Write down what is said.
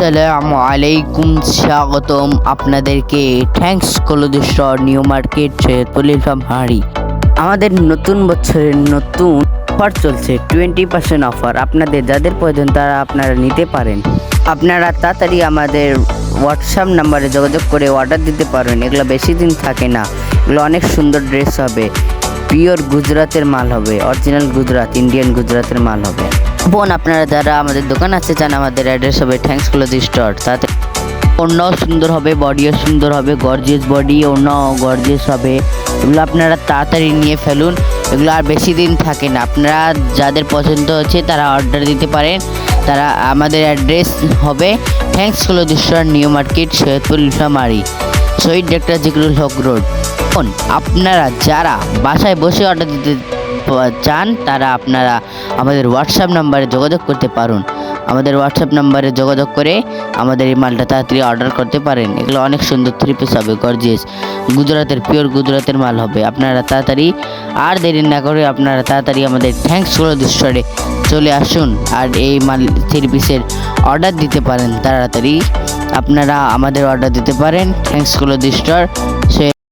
আসসালামু আলাইকুম, স্বাগতম আপনাদেরকে। থ্যাঙ্কস কলদেশ্বর নিউ মার্কেট সৈয়দপুর হাঁড়ি আমাদের নতুন বছরের নতুন অফার চলছে টোয়েন্টি পার্সেন্ট অফার। আপনাদের যাদের প্রয়োজন, তারা আপনারা নিতে পারেন। আপনারা তাড়াতাড়ি আমাদের হোয়াটসঅ্যাপ নাম্বারে যোগাযোগ করে অর্ডার দিতে পারেন। এগুলো বেশি দিন থাকে না। এগুলো অনেক সুন্দর ড্রেস হবে। পিওর গুজরাতের মাল হবে। অরিজিনাল গুজরাত ইন্ডিয়ান গুজরাতের মাল হবে। বোন, আপনারা যারা আমাদের দোকান আছে চান আমাদের অ্যাড্রেস হবে থ্যাঙ্কস ক্লোথ স্টোর তাতে অন্য সুন্দর হবে, বডিও সুন্দর হবে গর্জিয়াস বডি অন্য গর্জিয়াস হবে। এগুলো আপনারা তাড়াতাড়ি নিয়ে ফেলুন। এগুলো আর বেশি দিন থাকে না। আপনারা যাদের পছন্দ হচ্ছে, তারা অর্ডার দিতে পারেন। তারা আমাদের অ্যাড্রেস হবে thanks cloth store new market Saidpur Nilphamari Shaheed doctor Zikrul Haque road আপনারা যারা বাসায় বসে অর্ডার দিতে চান, তারা আপনারা আমাদের হোয়াটসঅ্যাপ নাম্বারে যোগাযোগ করতে পারুন। আমাদের হোয়াটসঅ্যাপ নাম্বারে যোগাযোগ করে আমাদের এই মালটা তাড়াতাড়ি অর্ডার করতে পারেন। এগুলো অনেক সুন্দর থ্রি পিস হবে গর্জিয়াস গুজরাটের পিওর গুজরাতের মাল হবে। আপনারা তাড়াতাড়ি আর দেরি না করে আপনারা তাড়াতাড়ি আমাদের থ্যাঙ্কস ক্লোথ স্টোরে চলে আসুন আর এই মাল থ্রি পিসের অর্ডার দিতে পারেন। তাড়াতাড়ি আপনারা আমাদের অর্ডার দিতে পারেন। Thanks cloth store